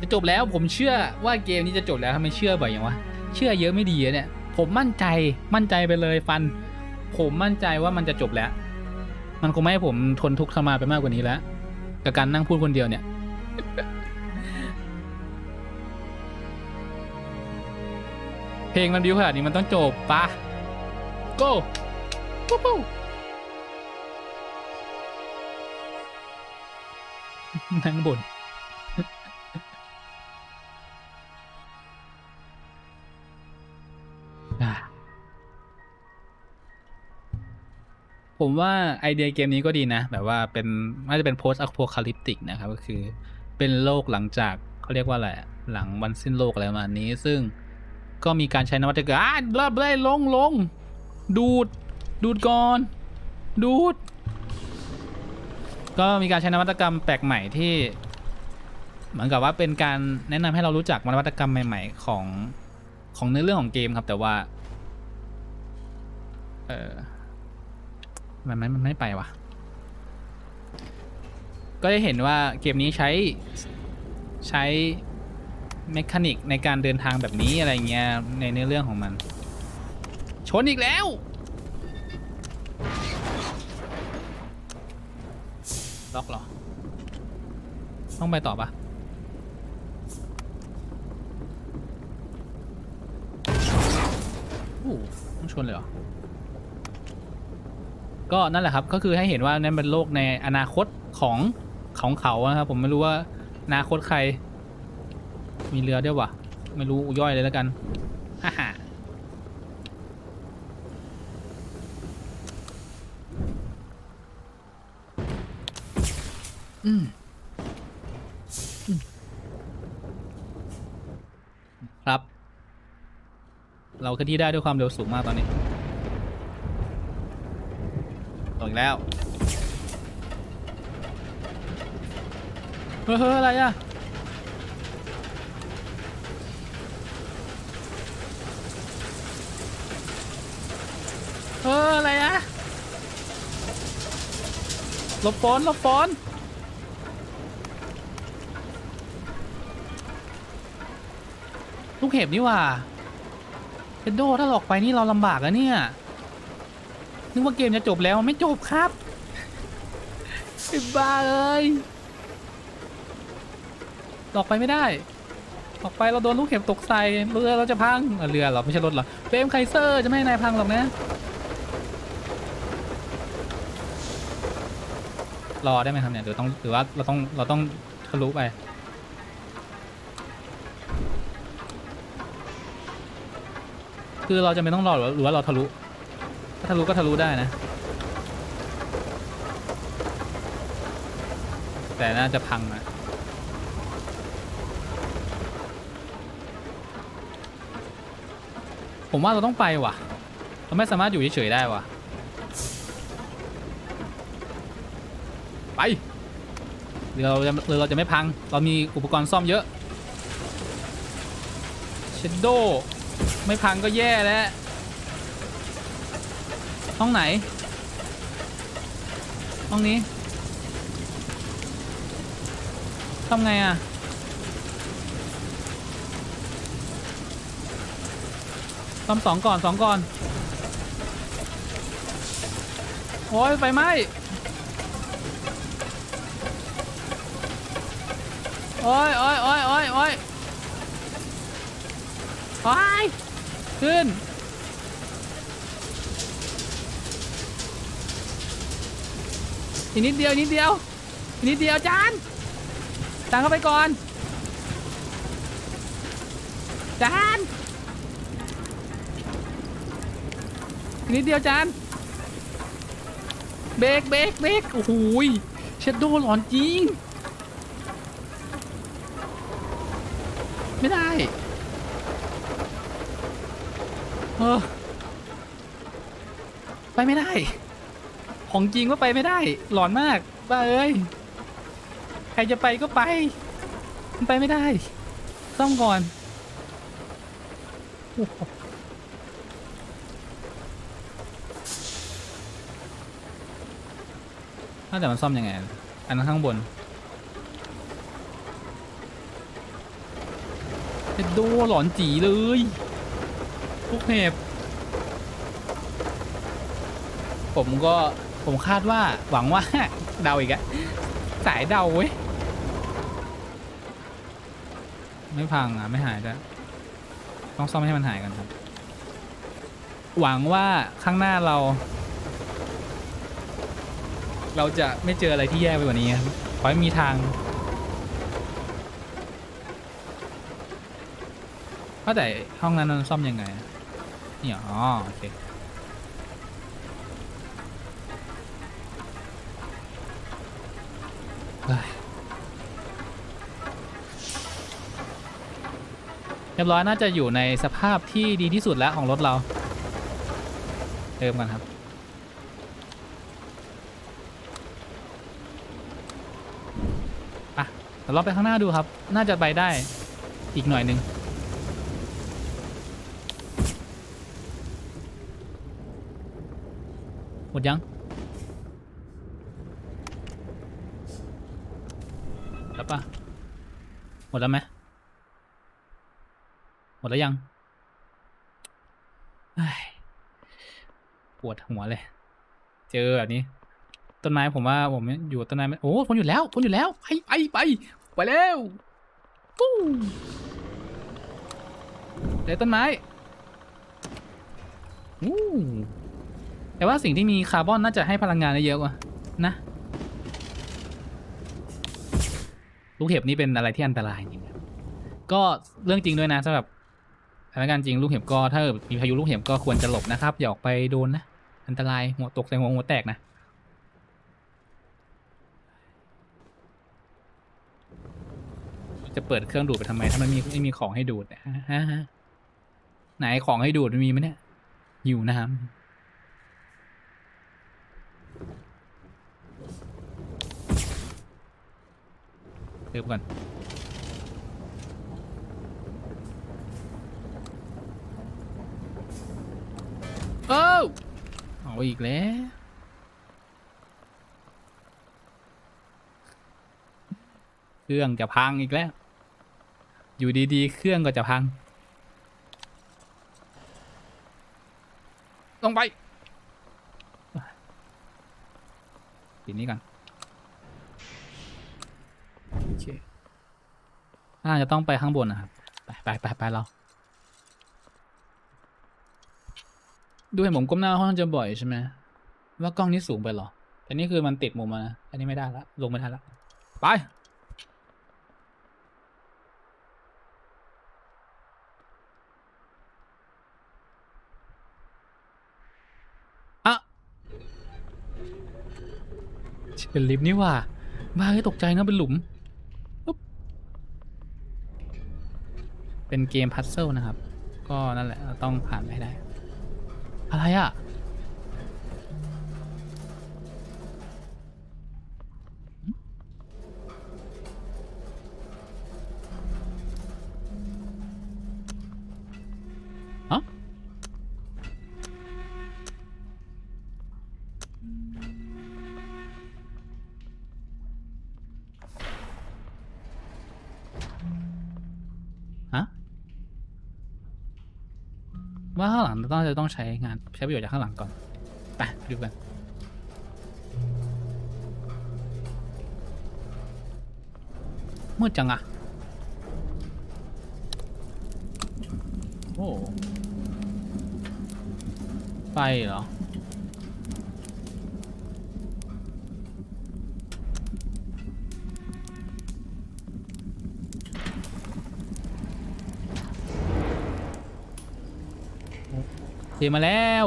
จะจบแล้วผมเชื่อว่าเกมนี้จะจบแล้วทำไมเชื่อบ่อยอย่างวะเชื่อเยอะไม่ดีเนี่ย ผมมั่นใจมั่นใจไปเลยฟัน ผมมั่นใจว่ามันจะจบแล้ว มันคงไม่ให้ผมทนทุกข์ทรมาไปมากกว่านี้แล้วกับการนั่งพูดคนเดียวเนี่ยเพลงมันบิวขนาดนี้มันต้องจบปะ go ปุ๊บปุ๊บนั่งบน ผมว่าไอเดียเกมนี้ก็ดีนะ แบบว่าเป็นน่าจะเป็น post apocalyptic นะครับ ก็คือเป็นโลกหลังจากเขาเรียกว่าอะไรหลังวันสิ้นโลกอะไรประมาณนี้ ซึ่งก็มีการใช้นวัตกรรมอะเริ่มเลยลงลงดูด ดูดก่อน ดูด ก็มีการใช้นวัตกรรมแปลกใหม่ที่ เหมือนกับว่าเป็นการแนะนำให้เรารู้จักนวัตกรรมใหม่ ๆ ของของเนื้อเรื่องของเกมครับ แต่ว่า เออ มันไม่มันไม่ไปว่ะ ก็ได้เห็นว่าเกมนี้ใช้ใช้เมคานิกในการเดินทางแบบนี้อะไรเงี้ยในเนื้อเรื่องของมัน ชนอีกแล้ว ล็อกเหรอ ต้องไปต่อปะโอ้ต้องชนเลยเหรอ ก็นั่นแหละครับก็คือให้เห็นว่านั่นเป็นโลกในอนาคตของของเขานะครับผมไม่รู้ว่าอนาคตใคร มีเรือด้วยวะไม่รู้ย่อยเลยแล้วกันฮ่าฮ่าอืมครับ เราเคลื่อนที่ได้ด้วยความเร็วสูงมากตอนนี้ อีกแล้ว เฮ้ยอะไรอะเฮ้ยอะไรอะหลบฝนหลบฝนลูกเห็บนี่ว่าเอ็นโดถ้าหลอกไปนี่เราลำบากอะเนี่ย นึกว่าเกมจะจบแล้วไม่จบครับไอ้บ้าเอ้ยหลอกไปไม่ได้ ออกไปเราโดนลูกเห็บตกใส่เรือเราจะพังเรือเราไม่ใช่รถหรอเฟรมไคเซอร์จะไม่ให้นายพังหรอกนะรอได้ไหมครับเนี่ยหรือต้องหรือว่าเราต้องเราต้องทะลุไปคือเราจะไม่ต้องรอหรือว่าเราทะลุ ทะลุก็ทะลุได้นะ แต่น่าจะพังนะผมว่าเราต้องไปว่ะ เราไม่สามารถอยู่เฉยๆได้ว่ะ ไปเรือเราจะเรือเราจะไม่พัง เรามีอุปกรณ์ซ่อมเยอะ เชดโด ไม่พังก็แย่แล้ว ห้องไหน ห้องนี้ทำไงอะทำสองก่อนสองก่อน โอ้ยไฟไหม้โอ้ยโอ้ยโอ้ยโอ้ยโอ้ยโอ้ยขึ้น อีกนิดเดียวนิดเดียวนิดเดียวจานจานเข้าไปก่อนจานนิดเดียวจานเบรกเบรกเบรกโอ้โหเชดโดหลอนจริง ไม่ได้เออไปไม่ได้ ของจริงก็ไปไม่ได้ หลอนมากบ้าเอ้ย ใครจะไปก็ไป มันไปไม่ได้ซ่อมก่อนโอ้โหน่าแต่มันซ่อมยังไง อันนั้นข้างบนเป็นโดหลอนจีเลยพวกเห็บผมก็ ผมคาดว่าหวังว่า เดาอีกอะสายเดาเว้ย ไม่พังอะ ไม่หายด้วยต้องซ่อมให้มันหายกันครับ หวังว่าข้างหน้าเรา เราจะไม่เจออะไรที่แย่ไปกว่านี้ครับขอให้มีทางว่าแต่ห้องนั้นมันซ่อมยังไงนี่อ๋อโอเค เรียบร้อยน่าจะอยู่ในสภาพที่ดีที่สุดแล้วของรถเรา เติมกันครับ อะเดี๋ยวเราไปข้างหน้าดูครับ น่าจะไปได้อีกหน่อยหนึ่งหมดยังแล้วปะหมดแล้วไหม มดแล้วยังปวดหัวเลย เจอแบบนี้ ต้นไม้ผมว่าผมอยู่ต้นไม้โอ้พ้นอยู่แล้วพ้นอยู่แล้วไปไปไปไปแล้วฟู้เดี๋ยวต้นไม้อู้แต่ว่าสิ่งที่มีคาร์บอนน่าจะให้พลังงานได้เยอะกว่านะ ลูกเห็บนี่เป็นอะไรที่อันตรายจริงก็เรื่องจริงด้วยนะสำหรับ สถานการณ์จริงลูกเห็บก็ถ้ามีพายุลูกเห็บก็ควรจะหลบนะครับ อย่าออกไปโดนนะ อันตรายหัวตกใส่หัวหัวแตกนะจะเปิดเครื่องดูดไปทำไม ถ้ามันมีไม่มีของให้ดูดเนี่ยฮะฮะไหนของให้ดูดมันมีไหมเนี่ยหิวน้ำเติมก่อน เอาอีกแล้ว เครื่องจะพังอีกแล้ว อยู่ดีๆ เครื่องก็จะพัง ลงไปปิดนี้ก่อนโอเคน่าจะต้องไปข้างบนนะครับ ไปไปไปไปเรา ดูเห็นผมก้มหน้าค่อนข้างจะบ่อยใช่ไหมว่ากล้องนี้สูงไปหรอ แต่นี่คือมันติดมุมมานะ อันนี้ไม่ได้ละ ลงไม่ได้ละ ไป อะเป็นลิฟต์นี่ว่าบ้าให้ยตกใจนะเป็นหลุม เป็นเกมพัซเซิลนะครับ ก็นั่นแหละเราต้องผ่านไปให้ได้ อะไาข้าต้องจะต้องใช้งานใช้ประโยชน์จากข้างหลังก่อน ไปดูกัน มืดจังอะโอ้ไฟเหรอ เทมาแล้ว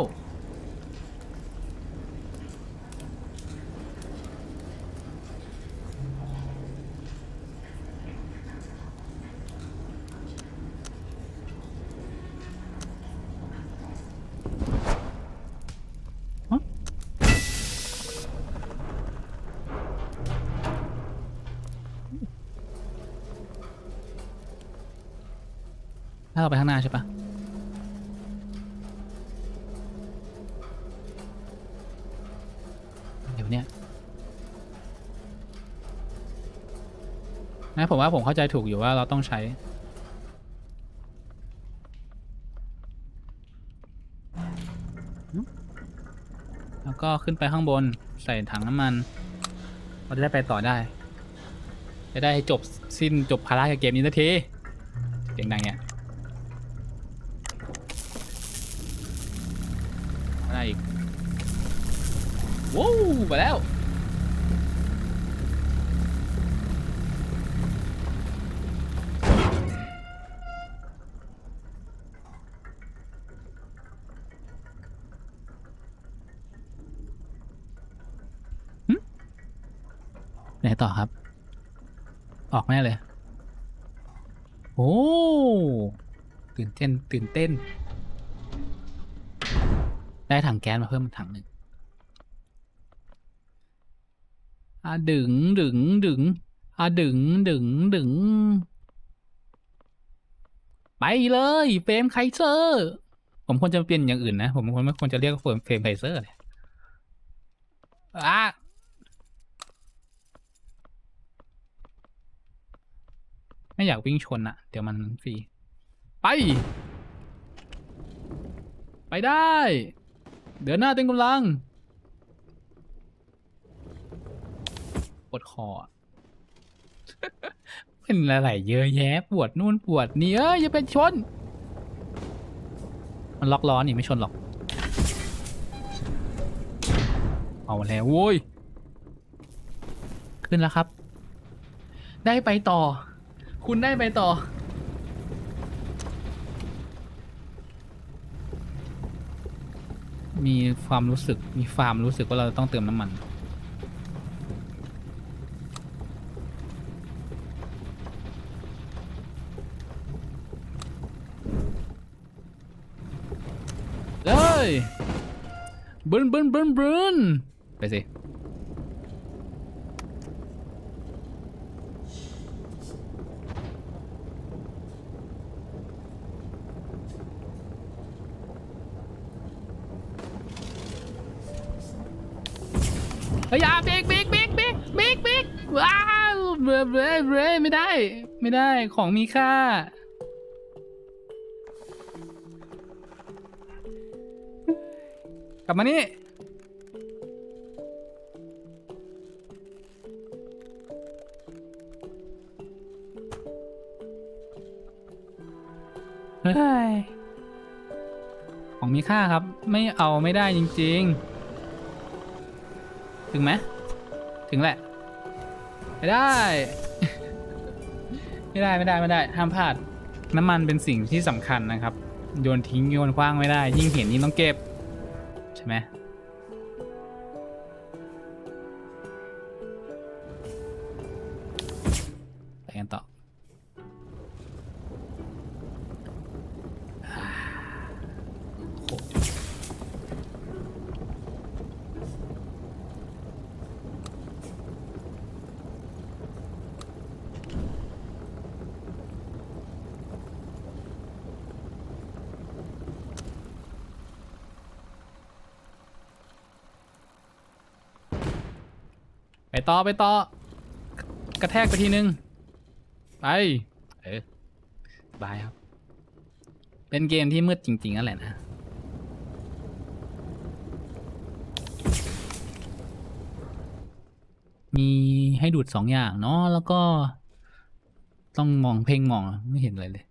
ถ้าเราไปข้างหน้าใช่ปะ เนี่ยนะผมว่าผมเข้าใจถูกอยู่ว่าเราต้องใช้ แล้วก็ขึ้นไปข้างบนใส่ถังน้ำมันเราจะได้ไปต่อได้ จะได้จบสิ้นจบภาระกับเกมนี้สักทีเสียงดังเนี่ย ไปแล้ว ไหนต่อครับ ออกแน่เลย โอ้ ตื่นเต้น ตื่นเต้น ได้ถังแก๊สมาเพิ่มถังหนึ่ง อะดึงดึงดึงอะดึงดึงดึง ไปเลยเฟรมไคเซอร์ผมควรจะเปลี่ยนอย่างอื่นนะ ผมควรไม่ควรจะเรียกเฟรมเฟรมไคเซอร์เลยอะไม่อยากวิ่งชนอะเดี๋ยวมันฟรี ไป ไปได้ เดินหน้าเต็มกำลัง ปวดคอ เป็นอะไรเยอะแยะปวดนู่นปวดนี่เอ้ยอย่าเป็นชน มันล็อกล้อนี่ไม่ชนหรอก เอาแล้วโว้ย ขึ้นแล้วครับ ได้ไปต่อ คุณได้ไปต่อมีความรู้สึกมีความรู้สึกว่าเราต้องเติมน้ำมัน เลย บึนบึนบึนบึนไปสิเฮ้ยอย่าเบรกเบรกเบรกเบรกเบรกเบรกว้าวเบรเบรกเบรกไม่ได้ ไม่ได้ของมีค่า กลับมานี่เฮ้ยของมีค่าครับ ไม่เอาไม่ได้จริง ๆ ถึงไหมถึงแหละ ไม่ได้ ไม่ได้ไม่ได้ไม่ได้ห้ามพลาด น้ำมันเป็นสิ่งที่สำคัญนะครับ โยนทิ้งโยนคว้างไม่ได้ ยิ่งเห็นยิ่งต้องเก็บ ใช่ไหม ต่อไปต่อกระแทกไปทีนึง ไป เออบายครับ เป็นเกมที่มืดจริงๆนั่นแหละนะมีให้ดูดสองอย่างเนาะแล้วก็ ต้องมองเพ่งมองไม่เห็นอะไรเลย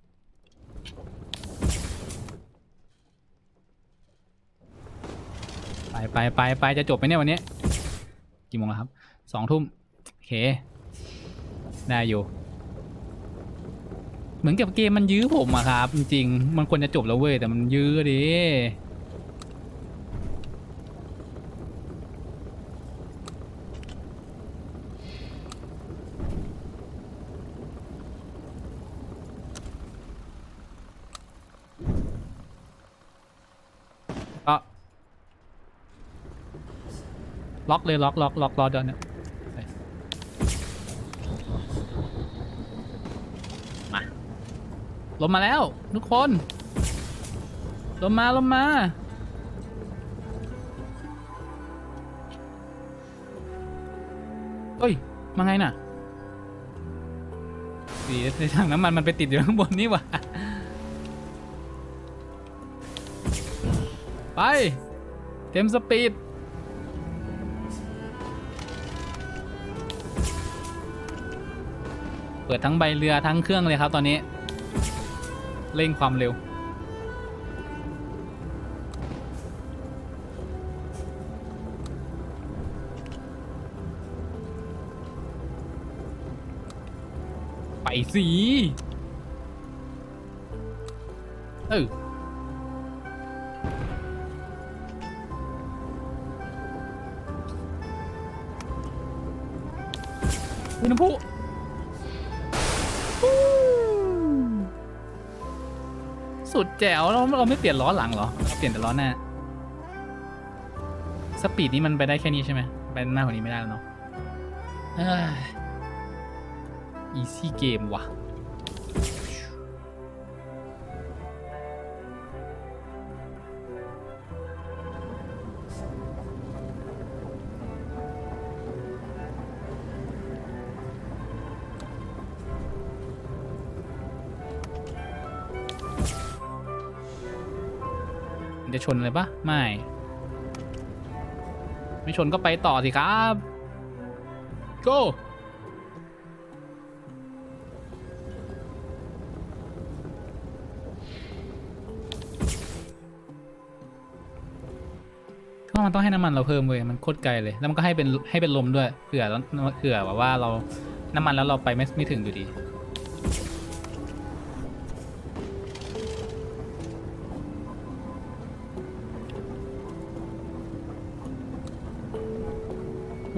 ไปไปไปไปจะจบไหมเนี่ยวันนี้ กี่โมงแล้วครับ สองทุ่มโอเคได้อยู่ เหมือนกับเกมมันยื้อผมอะครับ จริงๆ มันควรจะจบแล้วเว้ย แต่มันยื้อดิล็อกเลยล็อกล็อกล็อกรอเดินเนี่ย ลงมาแล้ว ทุกคน ลงมาลงมา เฮ้ย มาไงน่ะสีในถังน้ำมันมันไปติดอยู่ข้างบนนี่วะไป เต็มสปีดเปิดทั้งใบเรือทั้งเครื่องเลยครับตอนนี้ เร่งความเร็ว ไปสิเออวิน้ำพุ สุดแจ๋วเราเราไม่เปลี่ยนล้อหลังเหรอ เปลี่ยนแต่ล้อหน้า สปีดนี้มันไปได้แค่นี้ใช่ไหมไปหน้ากว่านี้ไม่ได้แล้วเนาะอีซี่เกมว่ะ จะชนเลยปะไม่ ไม่ชนก็ไปต่อสิครับ go ก็มันต้องให้น้ำมันเราเพิ่มเว้ยมันโคตรไกลเลย แล้วมันก็ให้เป็นให้เป็นลมด้วยเผื่อเผื่อแบบว่าเราน้ำมันแล้วเราไปไม่ไม่ถึงอยู่ดี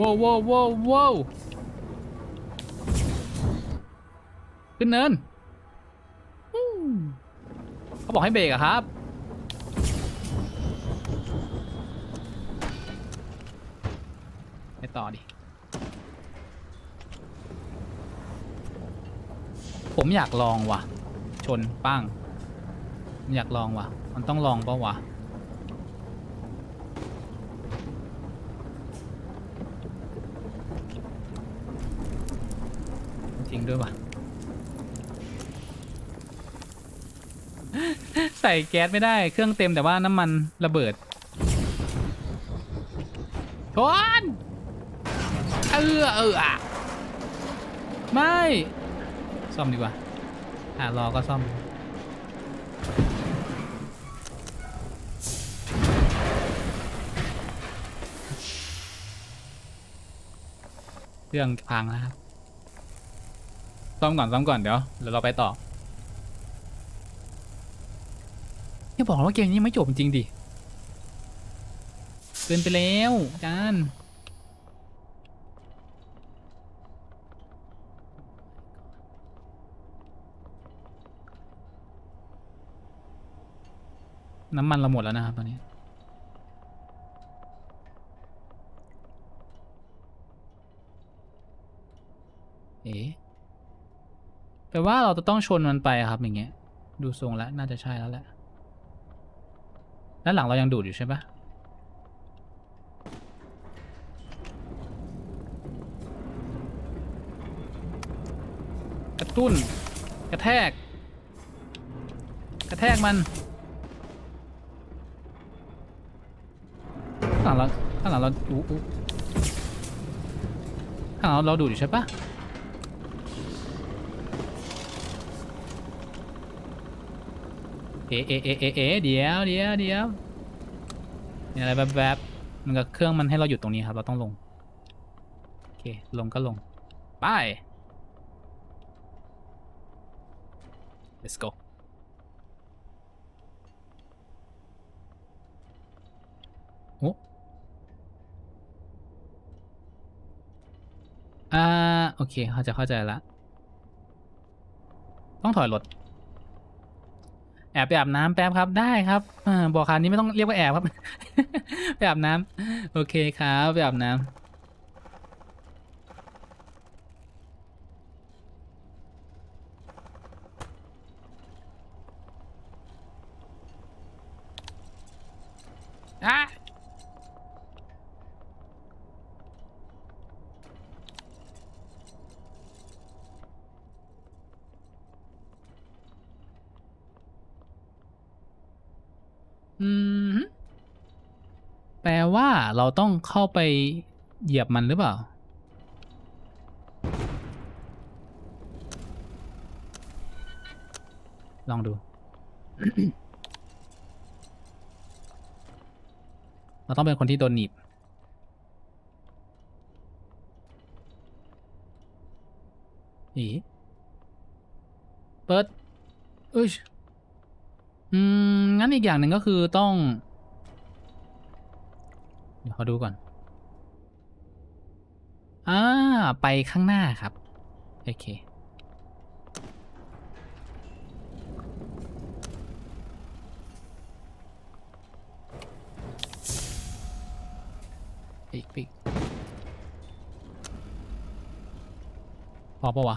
ว้าวว้าวว้าวว้าวขึ้นเนินเขาบอกให้เบรกอะครับไปต่อดิ ผมอยากลองว่ะ ชนปั้งอยากลองว่ะ มันต้องลองปะวะ จริง ด้วยว่ะ ใส่แก๊สไม่ได้เครื่องเต็มแต่ว่าน้ำมันระเบิดชนเออเออไม่ ซ่อมดีกว่าหารอก็ซ่อมเครื่องพังแล้วครับ ซ่อมก่อนซ่อมก่อนเดี๋ยวเดี๋ยวเราไปต่ออย่าบอกนะว่าเกมนี้ไม่จบจริงดิเกินไปแล้วจานน้ำมันเราหมดแล้วนะครับตอนนี้เอ๋ แปลว่าเราจะต้องชนมันไปครับอย่างเงี้ย ดูทรงแล้ว น่าจะใช่แล้วแหละ ด้านหลังเรายังดูดอยู่ใช่ปะกระตุ้น กระแทก กระแทกมันข้างหลังเราข้างหลังเราอู้ข้างหลังเราเราดูดอยู่ใช่ปะ เอะเอะเอะเอะเอะเดี๋ยวเดี๋ยวเดี๋ยวมีอะไรแบบแบบมันก็เครื่องมันให้เราหยุดตรงนี้ครับ เราต้องลง โอเค ลงก็ลง ไป let's go โอ้อ่า โอเค เขาใจะเข้าใจละ ต้องถอยรถ อบไปอาบน้ำแป๊บครับได้ครับอบอกคันนี้ไม่ต้องเรียกว่าแอบครับ ไปอาบน้ำโอเคครับไปอาบน้ำอะอืม แปลว่า เราต้องเข้าไปเหยียบมันหรือเปล่า ลองดู เราต้องเป็นคนที่โดนหนีบอีเปิดเอ้ยอืม งั้นอีกอย่างหนึ่งก็คือต้อง เดี๋ยวเขาดูก่อน อ่า ไปข้างหน้าครับ โอเค ปีกปีกพอปะวะ